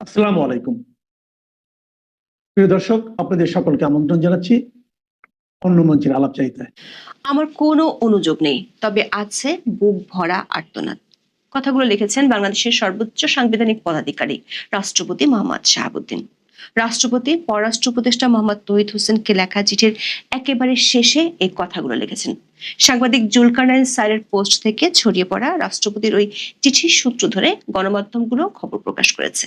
আসসালামু আলাইকুম। প্রিয় দর্শক, আপনাদের সকলকে আমন্ত্রণ জানাচ্ছি অন্য মঞ্চের আলাপ চাইতে আমার কোনো অনুযোগ নেই, তবে আছে বুক ভরা আর্তনাদ। কথাগুলো লিখেছেন বাংলাদেশের সর্বোচ্চ সাংবিধানিক পদাধিকারী, রাষ্ট্রপতি মোহাম্মদ শাহাবুদ্দিন। রাষ্ট্রপতি পররাষ্ট্র উপদেষ্টা মোহাম্মদ তহিদ হোসেনকে লেখা চিঠির একেবারে শেষে এই কথাগুলো লিখেছেন। সাংবাদিক জুলকারনাইন স্যারের পোস্ট থেকে ছড়িয়ে পড়া রাষ্ট্রপতির ওই চিঠির সূত্র ধরে গণমাধ্যমগুলো খবর প্রকাশ করেছে।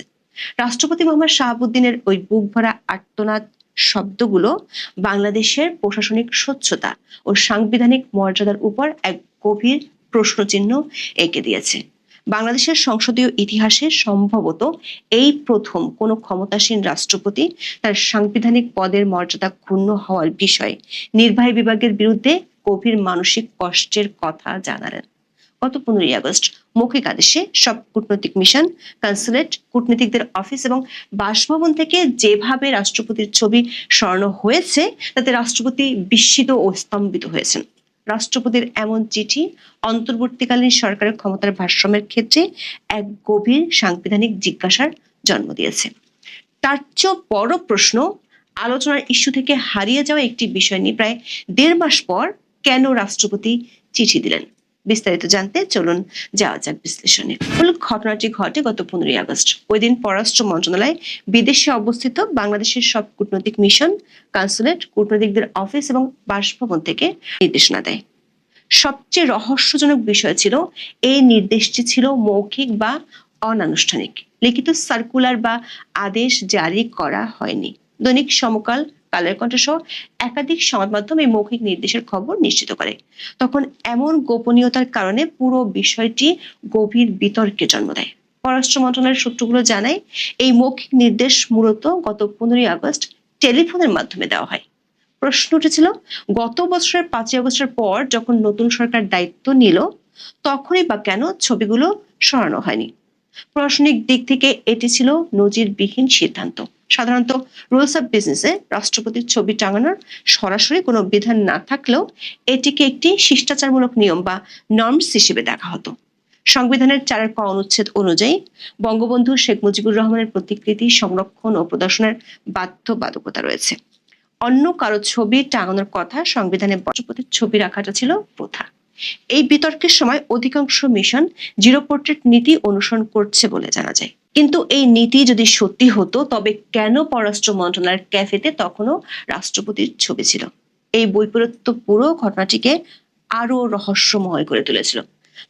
রাষ্ট্রপতি মোহাম্মদ শাহাবুদ্দিনের ওই বুক ভরা আর্তনাদ শব্দগুলো বাংলাদেশের প্রশাসনিক স্বচ্ছতা ও সাংবিধানিক মর্যাদার উপর এক গভীর প্রশ্নচিহ্ন এঁকে দিয়েছে। বাংলাদেশের সংসদীয় ইতিহাসে সম্ভবত এই প্রথম কোনো ক্ষমতাসীন রাষ্ট্রপতি তার সাংবিধানিক পদের মর্যাদা ক্ষুণ্ণ হওয়ার বিষয়ে নির্বাহী বিভাগের বিরুদ্ধে গভীর মানসিক কষ্টের কথা জানালেন। গত পনেরোই আগস্ট মৌখিক আদেশে সব কূটনৈতিক মিশন, কনসুলেট, কূটনীতিকদের অফিস এবং বাসভবন থেকে যেভাবে রাষ্ট্রপতির ছবি স্মরণ হয়েছে, তাতে রাষ্ট্রপতি বিস্মিত ও স্তম্ভিত হয়েছেন। রাষ্ট্রপতির এমন চিঠি অন্তর্বর্তীকালীন সরকারের ক্ষমতার ভারসাম্যের ক্ষেত্রে এক গভীর সাংবিধানিক জিজ্ঞাসার জন্ম দিয়েছে। তার চেয়েও বড় প্রশ্ন, আলোচনার ইস্যু থেকে হারিয়ে যাওয়া একটি বিষয় নিয়ে প্রায় দেড় মাস পর কেন রাষ্ট্রপতি চিঠি দিলেন? বিস্তারিত জানতে চলুন যাওয়া যাক বিশ্লেষণে। মূল ঘটনাটি ঘটে গত পনেরোই আগস্ট। ওই দিন পররাষ্ট্র মন্ত্রণালয় বিদেশে অবস্থিত বাংলাদেশের সব কূটনৈতিক মিশন, কনসুলেট, কূটনৈতিকদের অফিস এবং বাসভবন থেকে নির্দেশনা দেয়। সবচেয়ে রহস্যজনক বিষয় ছিল, এই নির্দেশটি ছিল মৌখিক বা অনানুষ্ঠানিক। লিখিত সার্কুলার বা আদেশ জারি করা হয়নি। দৈনিক সমকাল কালের কণ্ঠ সহ একাধিক সংবাদ মাধ্যম এই মৌখিক নির্দেশের খবর নিশ্চিত করে। তখন এমন গোপনীয়তার কারণে পুরো বিষয়টি গভীর বিতর্কের জন্ম দেয়। পররাষ্ট্র মন্ত্রণালয়ের সূত্রগুলো জানায়, এই মৌখিক নির্দেশ মূলত গত পনেরোই আগস্ট টেলিফোনের মাধ্যমে দেওয়া হয়। প্রশ্ন উঠেছিল, গত বছরের পাঁচই আগস্টের পর যখন নতুন সরকার দায়িত্ব নিল, তখনই বা কেন ছবিগুলো সরানো হয়নি? প্রশাসনিক দিক থেকে এটি ছিল নজিরবিহীন সিদ্ধান্ত। সাধারণত রুলস অফ বিজনেসে রাষ্ট্রপতির ছবি টাঙানোর সরাসরি কোনো বিধান না থাকলেও এটিকে একটি শিষ্টাচারমূলক নিয়ম বা নর্মস হিসেবে দেখা হতো। সংবিধানের চারের ক অনুচ্ছেদ অনুযায়ী বঙ্গবন্ধু শেখ মুজিবুর রহমানের প্রতিকৃতি সংরক্ষণ ও প্রদর্শনের বাধ্যবাধকতা রয়েছে। অন্য কারও ছবি টাঙানোর কথা সংবিধানে রাষ্ট্রপতির ছবি রাখাটা ছিল প্রথা। এই বিতর্কের সময় অধিকাংশ মিশন জিরো পোর্ট্রেট নীতি অনুসরণ করছে বলে জানা যায়। কিন্তু এই নীতি যদি সত্যি হতো, তবে কেন পররাষ্ট্র মন্ত্রণালয়ের ক্যাফেতে তখনও রাষ্ট্রপতির ছবি ছিল? এই বৈপরীত্য পুরো ঘটনাটিকে আরও রহস্যময় করে তুলেছিল।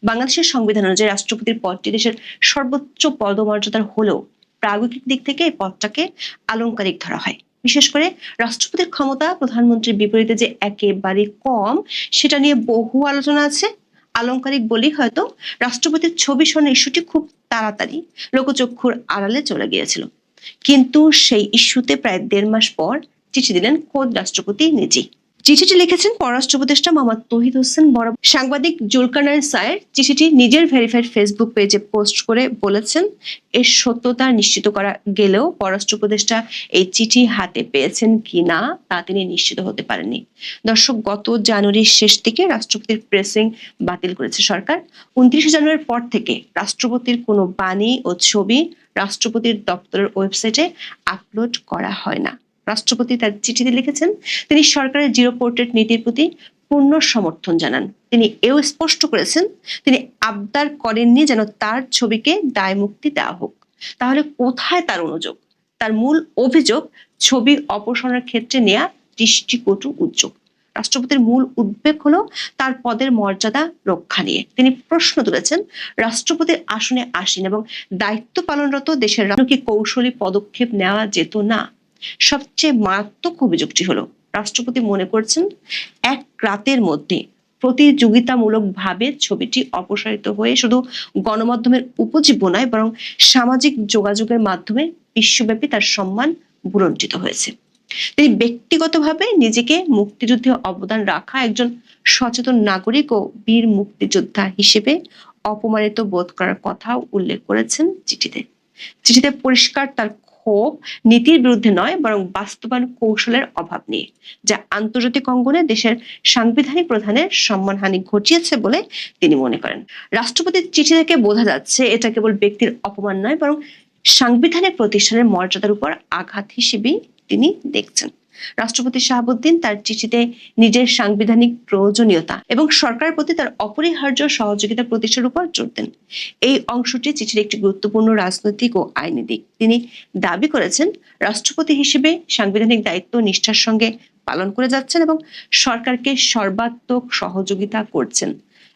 বাংলাদেশের সংবিধান অনুযায়ী রাষ্ট্রপতির পদটি দেশের সর্বোচ্চ পদমর্যাদার হলেও প্রায়োগিক দিক থেকে এই পদটাকে আলংকারিক ধরা হয়। বিশেষ করে রাষ্ট্রপতির ক্ষমতা প্রধানমন্ত্রীর বিপরীতে যে একেবারে কম, সেটা নিয়ে বহু আলোচনা আছে। আলংকারিক বলেই হয়তো রাষ্ট্রপতির ছবি শোনে ইস্যুটি খুব তাড়াতাড়ি লোকচক্ষুর আড়ালে চলে গিয়েছিল। কিন্তু সেই ইস্যুতে প্রায় দেড় মাস পর চিঠি দিলেন খোদ রাষ্ট্রপতি নিজেই। চিঠিটি লিখেছেন পররাষ্ট্র উপদেষ্টা মোহাম্মদ তহিদ হোসেন বড় সাংবাদিক জুলকারনাইন সায়ের চিঠিটি নিজের ভেরিফাইড ফেসবুক পেজে পোস্ট করে বলেছেন, এর সত্যতা নিশ্চিত করা গেলেও পররাষ্ট্র উপদেষ্টা এই চিঠি হাতে পেয়েছেন কি না, তা তিনি নিশ্চিত হতে পারেননি। দর্শক, গত জানুয়ারির শেষ থেকে রাষ্ট্রপতির প্রেসিং বাতিল করেছে সরকার। উনত্রিশে জানুয়ারির পর থেকে রাষ্ট্রপতির কোনো বাণী ও ছবি রাষ্ট্রপতির দপ্তরের ওয়েবসাইটে আপলোড করা হয় না। রাষ্ট্রপতি তার চিঠিতে লিখেছেন, তিনি সরকারের জিরো পোর্ট্রেট নীতির প্রতি পূর্ণ সমর্থন জানান। তিনি এও স্পষ্ট করেছেন, তিনি আবদার করেননি যেন তার ছবিকে দায় মুক্তি দেওয়া হোক। তাহলে কোথায় তার অনুযোগ? তার মূল অভিযোগ, ছবি অপসারণের ক্ষেত্রে নেয়া দৃষ্টিকটু উদ্যোগ। রাষ্ট্রপতির মূল উদ্বেগ হলো তার পদের মর্যাদা রক্ষা নিয়ে। তিনি প্রশ্ন তুলেছেন, রাষ্ট্রপতির আসনে আসেন এবং দায়িত্ব পালনরত দেশের কৌশলী পদক্ষেপ নেওয়া যেত না। সবচেয়ে মারাত্মক অভিযোগটি হলো, রাষ্ট্রপতি মনে করছেন, এক রাতের মধ্যে প্রতিযোগিতামূলকভাবে ছবিটি অপসারিত হয়ে শুধু গণমাধ্যমের উপজীব্য নয়, বরং সামাজিক যোগাযোগের মাধ্যমে বিশ্বব্যাপী তার সম্মান বুলঞ্চিত হয়েছে। তিনি ব্যক্তিগতভাবে নিজেকে মুক্তিযুদ্ধে অবদান রাখা একজন সচেতন নাগরিক ও বীর মুক্তিযোদ্ধা হিসেবে অপমানিত বোধ করার কথাও উল্লেখ করেছেন চিঠিতে। চিঠিতে পরিষ্কার তার ক্ষোভ নীতির বিরুদ্ধে নয়, বরং বাস্তবায়ন কৌশলের অভাব নিয়ে, যা আন্তর্জাতিক অঙ্গনে দেশের সাংবিধানিক প্রধানের সম্মানহানি ঘটিয়েছে বলে তিনি মনে করেন। রাষ্ট্রপতির চিঠি থেকে বোঝা যাচ্ছে, এটা কেবল ব্যক্তির অপমান নয়, বরং সাংবিধানিক প্রতিষ্ঠানের মর্যাদার উপর আঘাত হিসেবেই তিনি দেখছেন। রাষ্ট্রপতি শাহাবুদ্দিন তার চিঠিতে নিজের সাংবিধানিক প্রয়োজনীয়তা এবং সরকারের প্রতি তার অপরিহার্য সহযোগিতা প্রতিষ্ঠার উপর জোর দেন। এই অংশটি চিঠির একটি গুরুত্বপূর্ণ রাজনৈতিক ও আইনি দিক। তিনি দাবি করেছেন, রাষ্ট্রপতি হিসেবে সাংবিধানিক দায়িত্ব নিষ্ঠার সঙ্গে পালন করে যাচ্ছেন এবং সরকারকে সর্বাত্মক সহযোগিতা করছেন।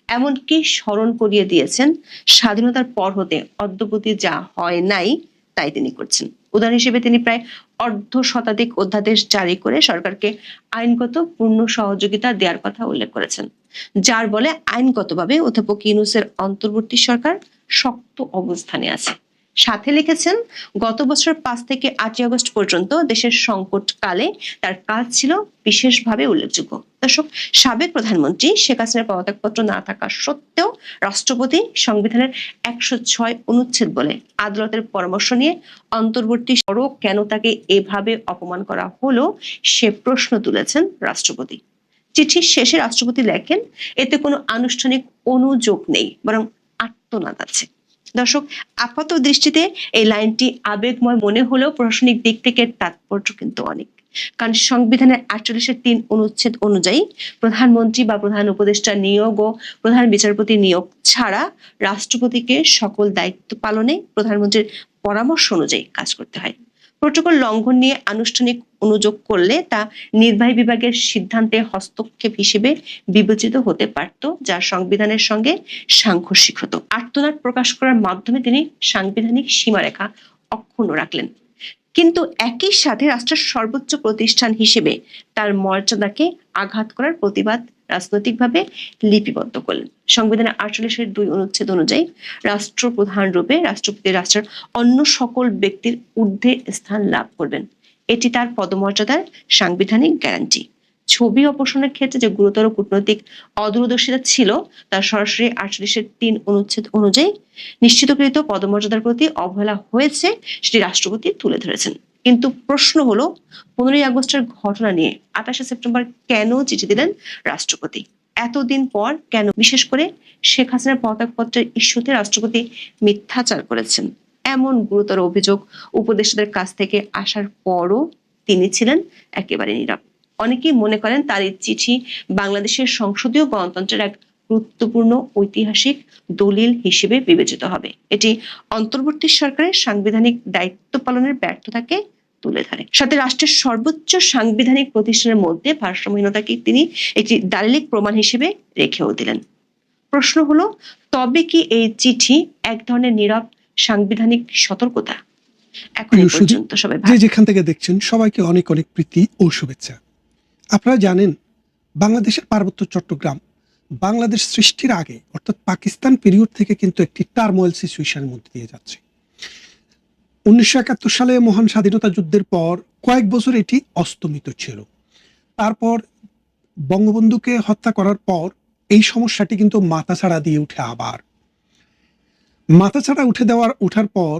এমনকি স্মরণ করিয়ে দিয়েছেন, স্বাধীনতার পর হতে অদ্যপতি যা হয় নাই তাই তিনি করছেন। উদাহরণ হিসেবে তিনি প্রায় অর্ধ শতাধিক অধ্যাদেশ জারি করে সরকারকে আইনগত পূর্ণ সহযোগিতা দেওয়ার কথা উল্লেখ করেছেন, যার বলে আইনগতভাবে অধ্যাপক ইউনুসের অন্তর্বর্তী সরকার শক্ত অবস্থানে আছে। সাথে লিখেছেন, গত বছর পাঁচ থেকে আটই আগস্ট পর্যন্ত দেশের সংকটকালে তার কাজ ছিল বিশেষভাবে উল্লেখযোগ্য। দর্শক, সাবেক প্রধানমন্ত্রী শেখ হাসিনার পদত্যাগপত্র না থাকা সত্ত্বেও রাষ্ট্রপতি সংবিধানের একশো ছয় অনুচ্ছেদ বলে আদালতের পরামর্শ নিয়ে অন্তর্বর্তী সড় কেন তাকে এভাবে অপমান করা হলো সে প্রশ্ন তুলেছেন রাষ্ট্রপতি। চিঠির শেষে রাষ্ট্রপতি লেখেন, এতে কোনো আনুষ্ঠানিক অনুযোগ নেই, বরং আত্মনাদ আছে। দর্শক, আপাত দৃষ্টিতে এই লাইনটি আবেগময় মনে হলেও প্রশাসনিক দিক থেকে তাৎপর্য কিন্তু অনেক। কারণ সংবিধানের আটচল্লিশের তিন অনুচ্ছেদ অনুযায়ী প্রধানমন্ত্রী বা প্রধান উপদেষ্টা নিয়োগ ও প্রধান বিচারপতি নিয়োগ ছাড়া রাষ্ট্রপতিকে সকল দায়িত্ব পালনে প্রধানমন্ত্রীর পরামর্শ অনুযায়ী কাজ করতে হয়। প্রোটোকল লঙ্ঘন নিয়ে আনুষ্ঠানিক অনুযোগ করলে তা নির্বাহী বিভাগের সিদ্ধান্তে হস্তক্ষেপ হিসেবে বিবেচিত হতে পারত যা সংবিধানের সঙ্গে সাংঘর্ষিক হতো। আর্তনাদ প্রকাশ করার মাধ্যমে তিনি সাংবিধানিক সীমারেখা অক্ষুণ্ণ রাখলেন। কিন্তু একই সাথে রাষ্ট্রের সর্বোচ্চ প্রতিষ্ঠান হিসেবে তার মর্যাদাকে আঘাত করার প্রতিবাদ রাজনৈতিকভাবে লিপিবদ্ধ করলেন। সংবিধানের আটচল্লিশের দুই অনুচ্ছেদ অনুযায়ী রাষ্ট্রপ্রধান রূপে রাষ্ট্রপতি রাষ্ট্রের অন্য সকল ব্যক্তির ঊর্ধ্বে স্থান লাভ করবেন। এটি তার পদমর্যাদার সাংবিধানিক গ্যারান্টি। ছবি অপসারণের ক্ষেত্রে যে গুরুতর কূটনৈতিক অদূরদর্শিতা ছিল, তার সরাসরি আটচল্লিশের তিন অনুচ্ছেদ অনুযায়ী নিশ্চিতকৃত পদমর্যাদার প্রতি অবহেলা হয়েছে, সেটি রাষ্ট্রপতি তুলে ধরেছেন। কিন্তু প্রশ্ন হলো, পনেরোই আগস্টের ঘটনা নিয়ে আঠাশে সেপ্টেম্বর কেন চিঠি দিলেন রাষ্ট্রপতি? এতদিন পর কেন, বিশেষ করে শেখ হাসিনার পদত্যাগপত্রের ইস্যুতে রাষ্ট্রপতি মিথ্যাচার করেছেন। এমন গুরুতর অভিযোগ উপদেষ্টাদের কাছ থেকে আসার পরও তিনি ছিলেন একেবারে নীরব। অনেকেই মনে করেন তার এই চিঠি বাংলাদেশের সংসদীয় গণতন্ত্রের এক গুরুত্বপূর্ণ ঐতিহাসিক দলিল হিসেবে বিবেচিত হবে। এটি অন্তর্বর্তী সরকারের সাংবিধানিক দায়িত্ব পালনের ব্যর্থতাকে তুলে ধরে। সাথে রাষ্ট্রের সর্বোচ্চ সাংবিধানিক প্রতিষ্ঠানের মধ্যে ভারসাম্যহীনতাকে তিনি একটি দালিলিক প্রমাণ হিসেবে রেখেও দিলেন। প্রশ্ন হলো তবে কি এই চিঠি এক ধরনের নীরব সাংবিধানিক সতর্কতা? এখন পর্যন্ত সবাই যে যেখান থেকে দেখছেন সবাইকে অনেক অনেক প্রীতি ও শুভেচ্ছা। আপনারা জানেন বাংলাদেশের পার্বত্য চট্টগ্রাম বাংলাদেশ সৃষ্টির আগে অর্থাৎ পাকিস্তান পিরিয়ড থেকে কিন্তু একটি টার্মোয়েল সিচুয়েশনের মধ্যে দিয়ে যাচ্ছে। উনিশশো একাত্তর সালে মহান স্বাধীনতা যুদ্ধের পর কয়েক বছর এটি অস্তমিত ছিল। তারপর বঙ্গবন্ধুকে হত্যা করার পর এই সমস্যাটি কিন্তু মাথাছাড়া দিয়ে উঠে আবার। মাথাছাড়া উঠে দেওয়ার ওঠার পর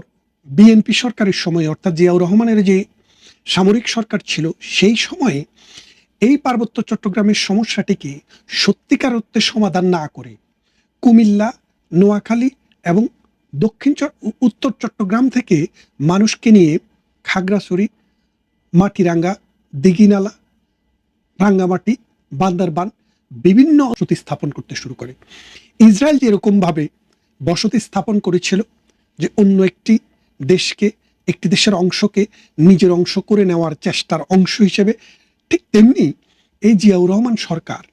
বিএনপি সরকারের সময়, অর্থাৎ জিয়াউর রহমানের যে সামরিক সরকার ছিল, সেই সময়ে এই পার্বত্য চট্টগ্রামের সমস্যাটিকে সত্যিকার অর্থে সমাধান না করে কুমিল্লা, নোয়াখালী এবং দক্ষিণ উত্তর চট্টগ্রাম থেকে মানুষকে নিয়ে খাগড়াছড়ি, মাটিরাঙ্গা, দিঘিনালা, রাঙ্গামাটি, বান্দারবান বিভিন্ন বসতি স্থাপন করতে শুরু করে। ইসরায়েল যেরকমভাবে বসতি স্থাপন করেছিল যে অন্য একটি দেশকে, একটি দেশের অংশকে নিজের অংশ করে নেওয়ার চেষ্টার অংশ হিসেবে, ঠিক তেমনি এই জিয়াউর রহমান সরকার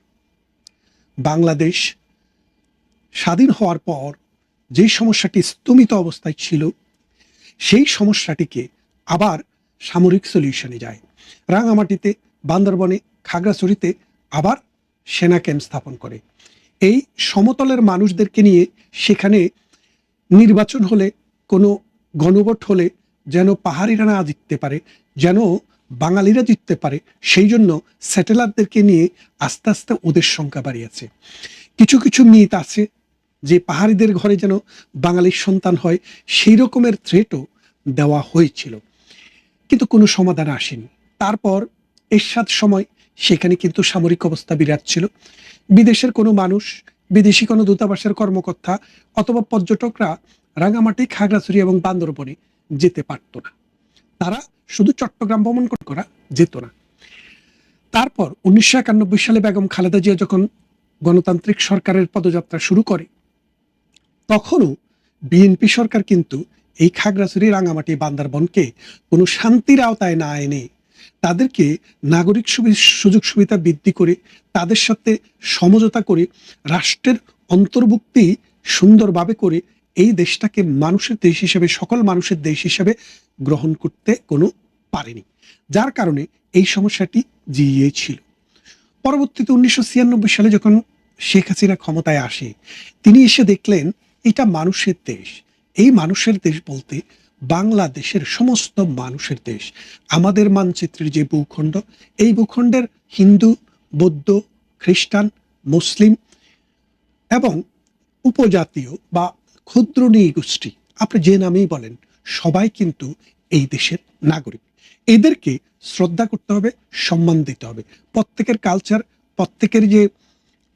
বাংলাদেশ স্বাধীন হওয়ার পর যে সমস্যাটি স্তমিত অবস্থায় ছিল, সেই সমস্যাটিকে আবার সামরিক সলিউশনে যায়। রাঙামাটিতে, বান্দরবনে, খাগড়াছড়িতে আবার সেনা ক্যাম্প স্থাপন করে। এই সমতলের মানুষদেরকে নিয়ে সেখানে নির্বাচন হলে, কোনো গণভোট হলে যেন পাহাড়িরা না জিততে পারে, যেন বাঙালিরা জিততে পারে, সেই জন্য স্যাটেলারদেরকে নিয়ে আস্তে আস্তে ওদের সংখ্যা বাড়িয়েছে। কিছু কিছু মিথ আছে যে পাহাড়িদের ঘরে যেন বাঙালির সন্তান হয়, সেই রকমের থ্রেটও দেওয়া হয়েছিল। কিন্তু কোনো সমাধান আসেনি। তারপর এরশাদ সময় সেখানে কিন্তু সামরিক অবস্থা বিরাট ছিল। বিদেশের কোনো মানুষ, বিদেশি কোনো দূতাবাসের কর্মকর্তা অথবা পর্যটকরা রাঙামাটি, খাগড়াছড়ি এবং বান্দরবনে যেতে পারতো না। তারা শুধু চট্টগ্রাম ভ্রমণ করে যেত না। তারপর উনিশশো একানব্বই সালে বেগম খালেদা জিয়া যখন গণতান্ত্রিক সরকারের পদযাত্রা শুরু করে তখনও বিএনপি সরকার কিন্তু এই খাগড়াছড়ি, রাঙামাটি, বান্দারবনকে কোনো শান্তির আওতায় না এনে তাদেরকে নাগরিক সুযোগ সুবিধা বৃদ্ধি করে তাদের সাথে সমঝোতা করে রাষ্ট্রের অন্তর্ভুক্তি সুন্দরভাবে করে এই দেশটাকে মানুষের দেশ হিসেবে, সকল মানুষের দেশ হিসেবে গ্রহণ করতে কোনো পারেনি। যার কারণে এই সমস্যাটি জিইয়ে ছিল। পরবর্তীতে উনিশশো ছিয়ানব্বই সালে যখন শেখ হাসিনা ক্ষমতায় আসে, তিনি এসে দেখলেন এটা মানুষের দেশ। এই মানুষের দেশ বলতে বাংলাদেশের সমস্ত মানুষের দেশ। আমাদের মানচিত্রের যে ভূখণ্ড, এই ভূখণ্ডের হিন্দু, বৌদ্ধ, খ্রিস্টান, মুসলিম এবং উপজাতীয় বা ক্ষুদ্র নৃগোষ্ঠী, আপনি যে নামেই বলেন, সবাই কিন্তু এই দেশের নাগরিক। এদেরকে শ্রদ্ধা করতে হবে, সম্মান দিতে হবে। প্রত্যেকের কালচার প্রত্যেকের যে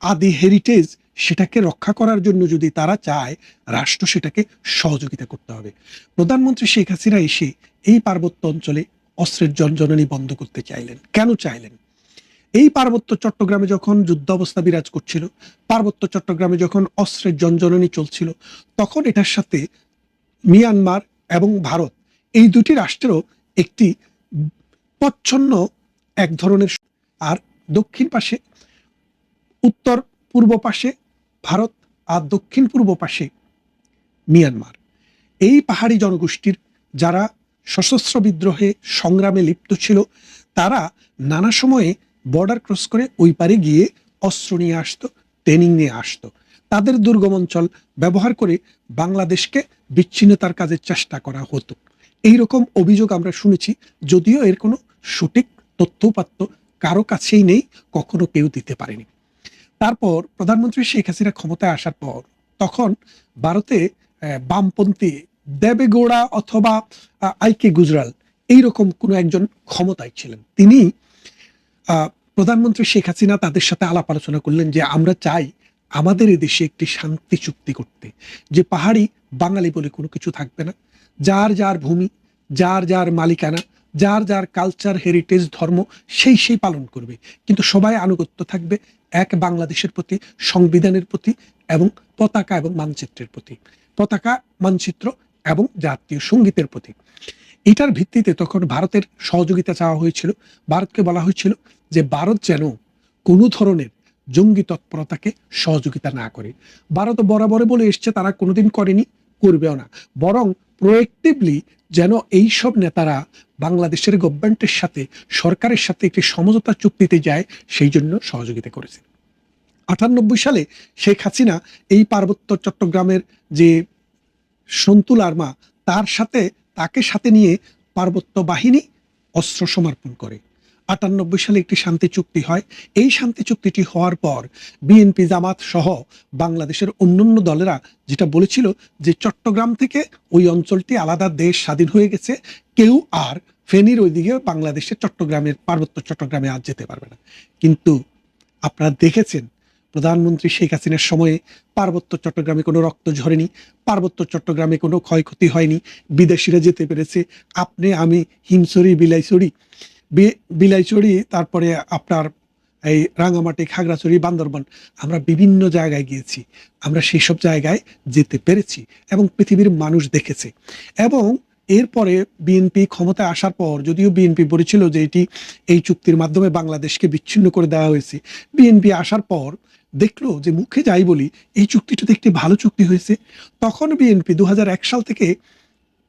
আদি হেরিটেজ সেটাকে রক্ষা করার জন্য যদি তারা চায়, রাষ্ট্র সেটাকে সহযোগিতা করতে হবে। প্রধানমন্ত্রী শেখ হাসিনা এসে এই পার্বত্য অঞ্চলে অস্ত্রের জনজননী বন্ধ করতে চাইলেন। কেন চাইলেন? এই পার্বত্য চট্টগ্রামে যখন যুদ্ধ অবস্থা বিরাজ করছিল, পার্বত্য চট্টগ্রামে যখন অস্ত্রের জনজননী চলছিল, তখন এটার সাথে মিয়ানমার এবং ভারত, এই দুটি রাষ্ট্রেরও একটি প্রচ্ছন্ন এক ধরনের আর দক্ষিণ পাশে উত্তর পূর্ব পাশে ভারত আর দক্ষিণ পূর্ব পাশে মিয়ানমার। এই পাহাড়ি জনগোষ্ঠীর যারা সশস্ত্র বিদ্রোহে সংগ্রামে লিপ্ত ছিল, তারা নানা সময়ে বর্ডার ক্রস করে ওই পারে গিয়ে অস্ত্র নিয়ে আসতো ট্রেনিং নিয়ে আসতো। তাদের দুর্গম অঞ্চল ব্যবহার করে বাংলাদেশকে বিচ্ছিন্নতার কাজের চেষ্টা করা হতো। এই রকম অভিযোগ আমরা শুনেছি, যদিও এর কোনো সঠিক তথ্যপাত্য কারও কাছেই নেই, কখনো কেউ দিতে পারেনি। তারপর প্রধানমন্ত্রী শেখ হাসিনা ক্ষমতায় আসার পর তখন ভারতে বামপন্থী দেবেগৌড়া অথবা আইকে গুজরাল এইরকম কোনো একজন ক্ষমতায় ছিলেন। তিনি প্রধানমন্ত্রী শেখ হাসিনা তাদের সাথে আলাপ আলোচনা করলেন যে, আমরা চাই আমাদের এই দেশে একটি শান্তি চুক্তি করতে, যে পাহাড়ি বাঙালি বলে কোনো কিছু থাকবে না। যার যার ভূমি, যার যার মালিকানা যার যার কালচার হেরিটেজ ধর্ম সেই সেই পালন করবে। কিন্তু সবাই আনুগত্য থাকবে এক বাংলাদেশের প্রতি, সংবিধানের প্রতি এবং পতাকা এবং মানচিত্রের প্রতি। পতাকা, মানচিত্র এবং জাতীয় সঙ্গীতের প্রতি। এটার ভিত্তিতে তখন ভারতের সহযোগিতা চাওয়া হয়েছিল। ভারতকে বলা হয়েছিল যে ভারত যেন কোনো ধরনের জঙ্গি তৎপরতাকে সহযোগিতা না করে। ভারত বরাবরে বলে এসছে, তারা কোনোদিন করেনি, করবেও না। বরং প্রোয়েক্টিভলি যেন এইসব নেতারা বাংলাদেশের গভর্নমেন্টের সাথে, সরকারের সাথে একটি সমঝোতা চুক্তিতে যায়, সেই জন্য সহযোগিতা করেছে। আটানব্বই সালে শেখ হাসিনা এই পার্বত্য চট্টগ্রামের যে সন্তুল আর্মা, তার সাথে, তাকে সাথে নিয়ে পার্বত্য বাহিনী অস্ত্র সমর্পণ করে। আটানব্বই সালে একটি শান্তি চুক্তি হয়। এই শান্তি চুক্তিটি হওয়ার পর বিএনপি জামাত সহ বাংলাদেশের অন্যান্য দলেরা যেটা বলেছিল যে চট্টগ্রাম থেকে ওই অঞ্চলটি আলাদা দেশ স্বাধীন হয়ে গেছে। কেউ আর ফেনীর ওইদিকে বাংলাদেশের চট্টগ্রামের পার্বত্য চট্টগ্রামে আর যেতে পারবে না। কিন্তু আপনারা দেখেছেন প্রধানমন্ত্রী শেখ হাসিনার সময়ে পার্বত্য চট্টগ্রামে কোনো রক্ত ঝরেনি, পার্বত্য চট্টগ্রামে কোনো ক্ষয়ক্ষতি হয়নি, বিদেশিরা যেতে পেরেছে। আপনি, আমি, হিমছড়ি, বিলাইছড়ি বি- বিলাইছড়ি তারপরে আপনার এই রাঙামাটি, খাগড়াছড়ি, বান্দরবান, আমরা বিভিন্ন জায়গায় গিয়েছি। আমরা সেই সব জায়গায় যেতে পেরেছি এবং পৃথিবীর মানুষ দেখেছে। এবং এরপরে বিএনপি ক্ষমতায় আসার পর, যদিও বিএনপি বলেছিল যে এটি, এই চুক্তির মাধ্যমে বাংলাদেশকে বিচ্ছিন্ন করে দেওয়া হয়েছে বিএনপি আসার পর দেখল যে মুখে যাই বলি, এই চুক্তিটাতে একটি ভালো চুক্তি হয়েছে। তখন বিএনপি দু হাজার এক সাল থেকে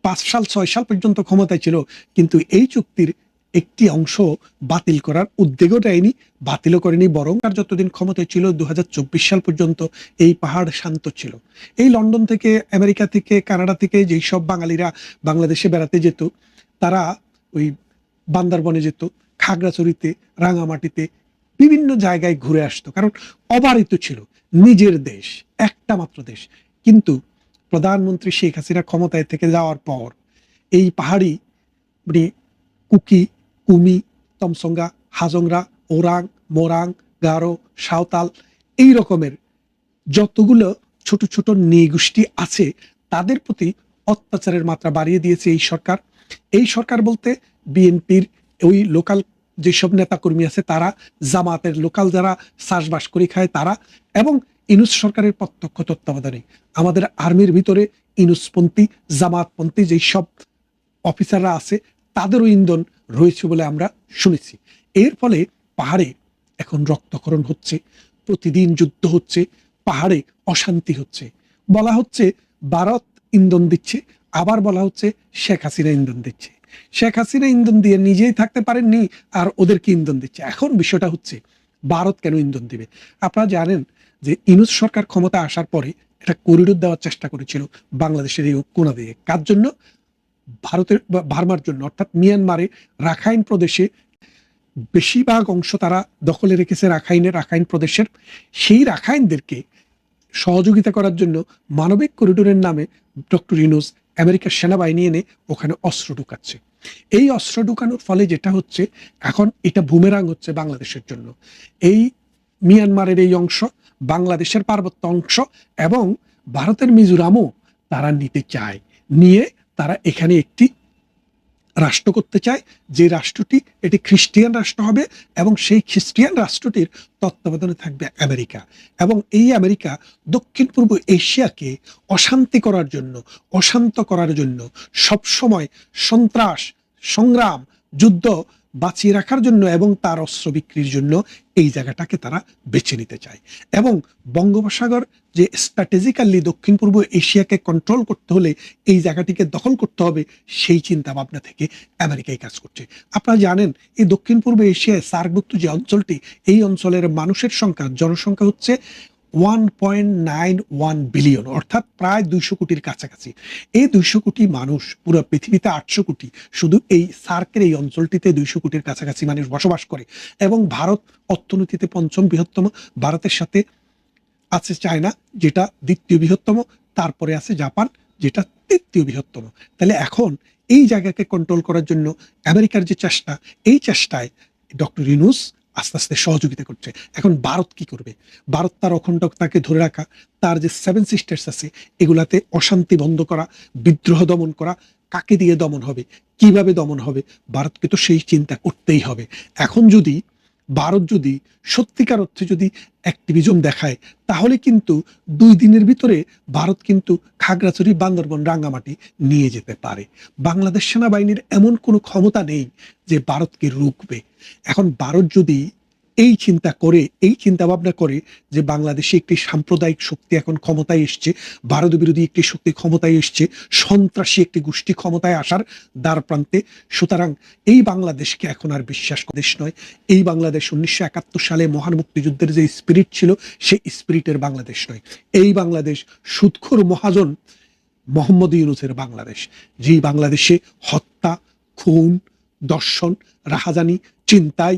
পাঁচ সাল, ছয় সাল পর্যন্ত ক্ষমতায় ছিল, কিন্তু এই চুক্তির একটি অংশ বাতিল করার উদ্যোগও নেয়নি বাতিলও করেনি, বরং আর যতদিন ক্ষমতায় ছিল দু হাজার চব্বিশ সাল পর্যন্ত এই পাহাড় শান্ত ছিল। এই লন্ডন থেকে, আমেরিকা থেকে, কানাডা থেকে যেই সব বাঙালিরা বাংলাদেশে বেড়াতে যেত, তারা ওই বান্দারবনে যেত, খাগড়াছড়িতে, রাঙামাটিতে, বিভিন্ন জায়গায় ঘুরে আসতো। কারণ অবারিত ছিল, নিজের দেশ, একটা মাত্র দেশ। কিন্তু প্রধানমন্ত্রী শেখ হাসিনা ক্ষমতায় থেকে যাওয়ার পর এই পাহাড়ি মানে কুকি কুমি তমসঙ্গা হাজংরা, ওরাং, মোরাং, গারো, সাঁওতাল এই রকমের যতগুলো ছোট ছোট নৃগোষ্ঠী আছে, তাদের প্রতি অত্যাচারের মাত্রা বাড়িয়ে দিয়েছে এই সরকার। এই সরকার বলতে বিএনপির ওই লোকাল যেসব নেতাকর্মী আছে, তারা জামাতের লোকাল যারা চাষবাস করে খায় তারা এবং ইনুস সরকারের প্রত্যক্ষ তত্ত্বাবধানে। আমাদের আর্মির ভিতরে ইনুসপন্থী, জামাতপন্থী যেই সব অফিসাররা আছে, তাদেরও ইন্ধন রয়েছে বলে আমরা শুনেছি। এর ফলে পাহাড়ে এখন রক্তকরণ হচ্ছে, প্রতিদিন যুদ্ধ হচ্ছে, পাহাড়ে অশান্তি হচ্ছে। বলা হচ্ছে ভারত ইন্ধন দিচ্ছে, আবার বলা হচ্ছে শেখ হাসিনা ইন্ধন দিচ্ছে। শেখ হাসিনা ইন্ধন দিয়ে নিজেই থাকতে পারেননি আর ওদেরকে ইন্ধন দিচ্ছে। এখন বিষয়টা হচ্ছে ভারত কেন ইন্ধন দিবে? আপনারা জানেন যে ইনুস সরকার ক্ষমতা আসার পরে একটা করিডোর দেওয়ার চেষ্টা করেছিল বাংলাদেশের এই কোনা দিয়ে। কার জন্য? ভারতের বা বার্মার জন্য, অর্থাৎ মিয়ানমারে রাখাইন প্রদেশে বেশিরভাগ অংশ তারা দখলে রেখেছে রাখাইনের, রাখাইন প্রদেশের। সেই রাখাইনদেরকে সহযোগিতা করার জন্য মানবিক করিডোরের নামে ডক্টর ইনুস আমেরিকার সেনাবাহিনী এনে ওখানে অস্ত্র ঢুকাচ্ছে। এই অস্ত্র ঢুকানোর ফলে যেটা হচ্ছে, এখন এটা বুমেরাং হচ্ছে বাংলাদেশের জন্য। এই মিয়ানমারের এই অংশ, বাংলাদেশের পার্বত্য অংশ এবং ভারতের মিজোরামও তারা নিতে চায়। নিয়ে তারা এখানে একটি রাষ্ট্র করতে চায়। যে রাষ্ট্রটি, এটি খ্রিস্টিয়ান রাষ্ট্র হবে এবং সেই খ্রিস্টিয়ান রাষ্ট্রটির তত্ত্বাবধানে থাকবে আমেরিকা। এবং এই আমেরিকা দক্ষিণ পূর্ব এশিয়াকে অশান্তি করার জন্য, অশান্ত করার জন্য সবসময় সন্ত্রাস, সংগ্রাম, যুদ্ধ বাঁচিয়ে রাখার জন্য এবং তার অস্ত্র বিক্রির জন্য এই জায়গাটাকে তারা বেছে নিতে চায়। এবং বঙ্গোপসাগর যে স্ট্র্যাটেজিক্যালি দক্ষিণ পূর্ব এশিয়াকে কন্ট্রোল করতে হলে এই জায়গাটিকে দখল করতে হবে, সেই চিন্তা ভাবনা থেকে আমেরিকায় কাজ করছে। আপনারা জানেন, এই দক্ষিণ পূর্ব এশিয়ায় সার্কভুক্ত যে অঞ্চলটি, এই অঞ্চলের মানুষের সংখ্যা, জনসংখ্যা হচ্ছে one point nine one billion অর্থাৎ প্রায় দুইশো কোটির কাছাকাছি। এই দুইশো কোটি মানুষ, পুরো পৃথিবীতে আটশো কোটি, শুধু এই সার্কের এই অঞ্চলটিতে দুইশো কোটির কাছাকাছি মানুষ বসবাস করে। এবং ভারত অর্থনীতিতে পঞ্চম বৃহত্তম, ভারতের সাথে আছে চায়না, যেটা দ্বিতীয় বৃহত্তম, তারপরে আছে জাপান, যেটা তৃতীয় বৃহত্তম। তাহলে এখন এই জায়গাকে কন্ট্রোল করার জন্য আমেরিকার যে চেষ্টা, এই চেষ্টায় ডক্টর ইনুস আস্তে আস্তে সহযোগিতা করছে। এখন ভারত কি করবে? ভারত তার অখণ্ডতাকে ধরে রাখা, তার যে সেভেন সিস্টার্স আছে, এগুলাতে অশান্তি বন্ধ করা, বিদ্রোহ দমন করা, কাকে দিয়ে দমন হবে? কীভাবে দমন হবে? ভারতকে তো সেই চিন্তা করতেই হবে। এখন যদি ভারত যদি, সত্যিকার অর্থে যদি অ্যাক্টিভিজম দেখায়, তাহলে কিন্তু দুই দিনের ভিতরে ভারত কিন্তু খাগড়াছড়ি, বান্দরবন, রাঙ্গামাটি নিয়ে যেতে পারে। বাংলাদেশ সেনাবাহিনীর এমন কোনো ক্ষমতা নেই যে ভারতকে রুখবে। এখন ভারত যদি এই চিন্তা করে, এই চিন্তা ভাবনা করে যে বাংলাদেশে একটি সাম্প্রদায়িক শক্তি এখন ক্ষমতায় এসছে ভারত বিরোধী একটি শক্তি ক্ষমতায় এসছে, সন্ত্রাসী একটি গোষ্ঠী ক্ষমতায় আসার দ্বার প্রান্তে। সুতরাং এই বাংলাদেশকে এখন আর বিশ্বাস দেশ নয়। এই বাংলাদেশ উনিশশো একাত্তর সালে মহান মুক্তিযুদ্ধের যে স্পিরিট ছিল, সেই স্পিরিটের বাংলাদেশ নয়। এই বাংলাদেশ সুদখোর মহাজন মোহাম্মদ ইউনুসের বাংলাদেশ যেই বাংলাদেশে হত্যা, খুন, দর্শন, রাহাজানি, চিন্তায়,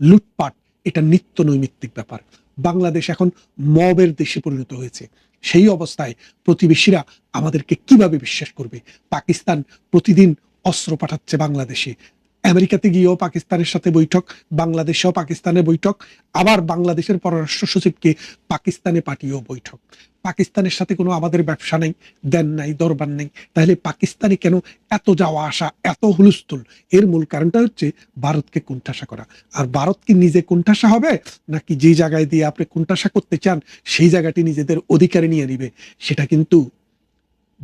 লুটপাট এটা নিত্য নৈমিত্তিক ব্যাপার। বাংলাদেশ এখন মবের দেশে পরিণত হয়েছে। সেই অবস্থায় প্রতিবেশীরা আমাদেরকে কীভাবে বিশ্বাস করবে? পাকিস্তান প্রতিদিন অস্ত্র পাঠাচ্ছে বাংলাদেশে। আমেরিকাতে গিয়েও পাকিস্তানের সাথে বৈঠক, বাংলাদেশেও পাকিস্তানে বৈঠক, আবার বাংলাদেশের পররাষ্ট্র সচিবকে পাকিস্তানে পাঠিয়েও বৈঠক। পাকিস্তানের সাথে কোনো আমাদের ব্যবসা নেই, দেন নাই, দরবার নেই। তাহলে পাকিস্তানে কেন এত যাওয়া আসা, এত হুলস্থুল? এর মূল কারণটা হচ্ছে ভারতকে কুণ্ঠাসা করা। আর ভারত কি নিজে কুণ্ঠাসা হবে, নাকি যে জায়গায় দিয়ে আপনি কুণ্ঠাসা করতে চান, সেই জায়গাটি নিজেদের অধিকারে নিয়ে নিবে? সেটা কিন্তু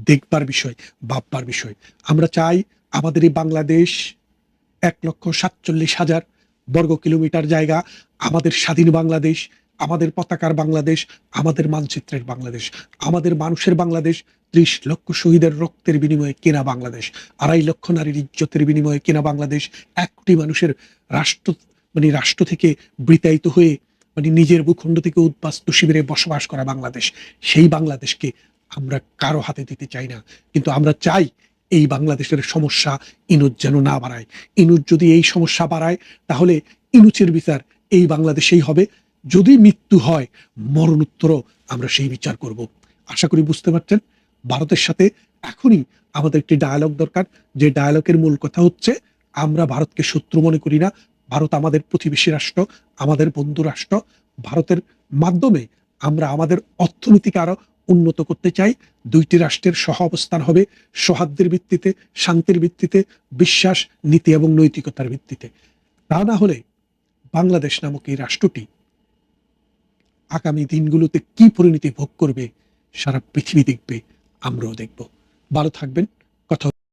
দেখবার বিষয়, ভাববার বিষয়। আমরা চাই আমাদের এই বাংলাদেশ এক লক্ষ সাতচল্লিশ হাজার বর্গ কিলোমিটার জায়গা, আমাদের স্বাধীন বাংলাদেশ আমাদের পতাকার বাংলাদেশ, আমাদের মানচিত্রের বাংলাদেশ, আমাদের মানুষের বাংলাদেশ, ত্রিশ লক্ষ শহীদের রক্তের বিনিময়ে কেনা বাংলাদেশ, আড়াই লক্ষ নারীর ইজ্জতের বিনিময়ে কেনা বাংলাদেশ এক কোটি মানুষের রাষ্ট্র মানে রাষ্ট্র থেকে বৃতায়িত হয়ে মানে নিজের ভূখণ্ড থেকে উদ্বাস্তু শিবিরে বসবাস করা বাংলাদেশ, সেই বাংলাদেশকে আমরা কারও হাতে দিতে চাই না। কিন্তু আমরা চাই এই বাংলাদেশের সমস্যা ইনুজ যেন না বাড়ায়। ইনুজ যদি এই সমস্যা বাড়ায়, তাহলে ইনুচের বিচার এই বাংলাদেশেই হবে। যদি মৃত্যু হয়, মরণোত্তরও আমরা সেই বিচার করব। আশা করি বুঝতে পারছেন? ভারতের সাথে এখনই আমাদের একটি ডায়ালগ দরকার। যে ডায়ালগের মূল কথা হচ্ছে, আমরা ভারতকে শত্রু মনে করি না। ভারত আমাদের প্রতিবেশী রাষ্ট্র, আমাদের বন্ধু রাষ্ট্র। ভারতের মাধ্যমে আমরা আমাদের অর্থনীতিকে আরও উন্নত করতে চাই। দুইটি রাষ্ট্রের সহ অবস্থান হবে, সৌহার্দ্যের ভিত্তিতে, শান্তির ভিত্তিতে, বিশ্বাস, নীতি এবং নৈতিকতার ভিত্তিতে। তা না হলে বাংলাদেশ নামক এই রাষ্ট্রটি আগামী দিনগুলোতে কি পরিণতি ভোগ করবে সারা পৃথিবী দেখবে আমরাও দেখব। ভালো থাকবেন।